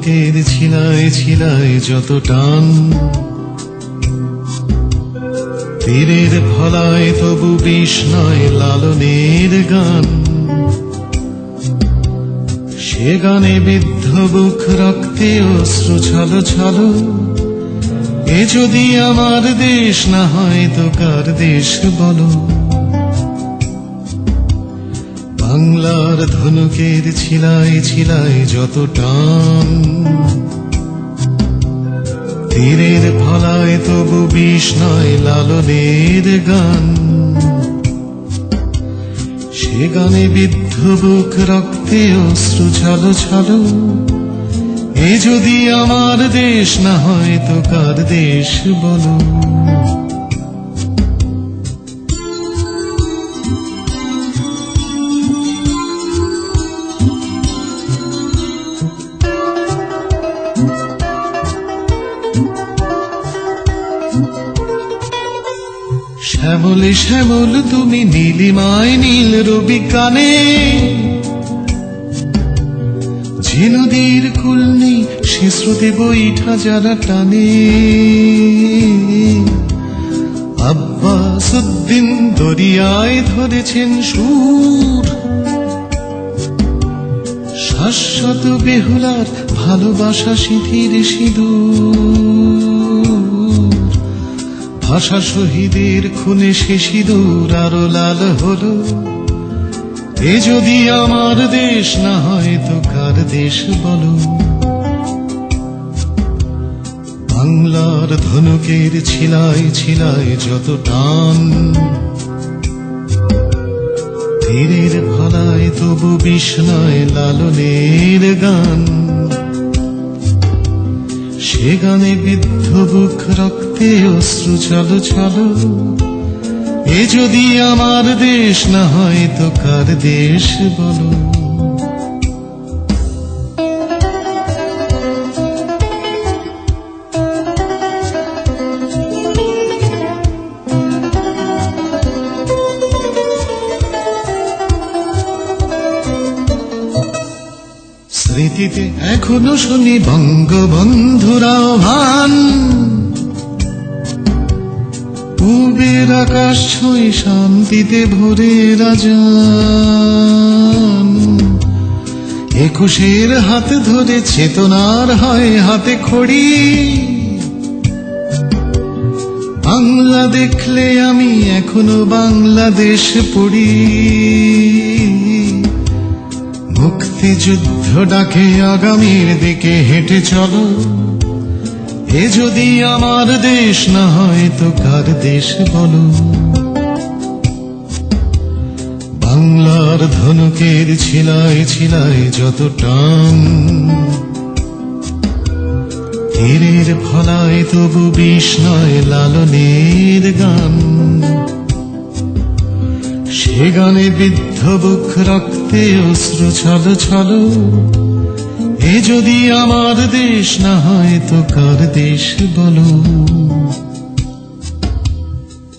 ধনুকের ছিলায় ছিলায় যত টান, তীরের ফলায় তবু বিষ নয় লালনের গান। সে গানে বিদ্ধ বুক রক্তে অশ্রু ছলো ছলো এ যদি আমার দেশ না হয় তো কার দেশ বলো? বাংলার ধনুকের ছিলায় ছিলায় যত টান, তীরের ফলায় তবু বিষ নয় লালনের গান। সে গানে বিদ্ধ বুক, রক্তে অশ্রু ছলো ছলো এ যদি আমার দেশ না হয়, তো কার দেশ বলো? শ্যামলে শ্যামল, তুমি নীলিমায় নীল রবি কানে। ঝিনুদির কুলনি সে শ্রুতি বৈঠা যারা টানে। আব্বাসুদ্দিন দরিয়ায় ধরেছেন সুর। শাশ্বত বেহুলার ভালোবাসা সিঁথির সিঁদুর। ভাষা শহীদের খুনে সে সিঁদুর আরও লাল হলো। এ যদি আমার দেশ না হয় তো কার দেশ বলো? বাংলার ধনুকের ছিলায় ছিলায় যত টান। ভলায় তবু বিষ্ণয় লালনের গান। সে গানে বিদ্ধ বুক রক্তে অশ্রু চলো চলো এ যদি আমার দেশ না হয় তো কার দেশ বলো? স্মৃতিতে এখনও শুনি বঙ্গবন্ধুরা ভান। পূবের আকাশ ছুঁই শান্তিতে ভরে রাজান। একুশের হাত ধরে চেতনার হয় হাতে খড়ি। বাংলা দেখলে আমি এখনও বাংলাদেশ পড়ি। মুক্তিযুদ্ধ ডাকে আগামীর দিকে হেঁটে চলো। এ যদি আমার দেশ না হয় তো কার দেশ বলো? বাংলার ধনুকের ছিলায় ছিলায় যত টান, তীরের ফলায় তবু বিষ নয়, লালনের গান। সে গানে বিদ্ধ বুক রক্তে অশ্রু ছল ছল। এ যদি আমার দেশ না হয় তো কার দেশ বলো?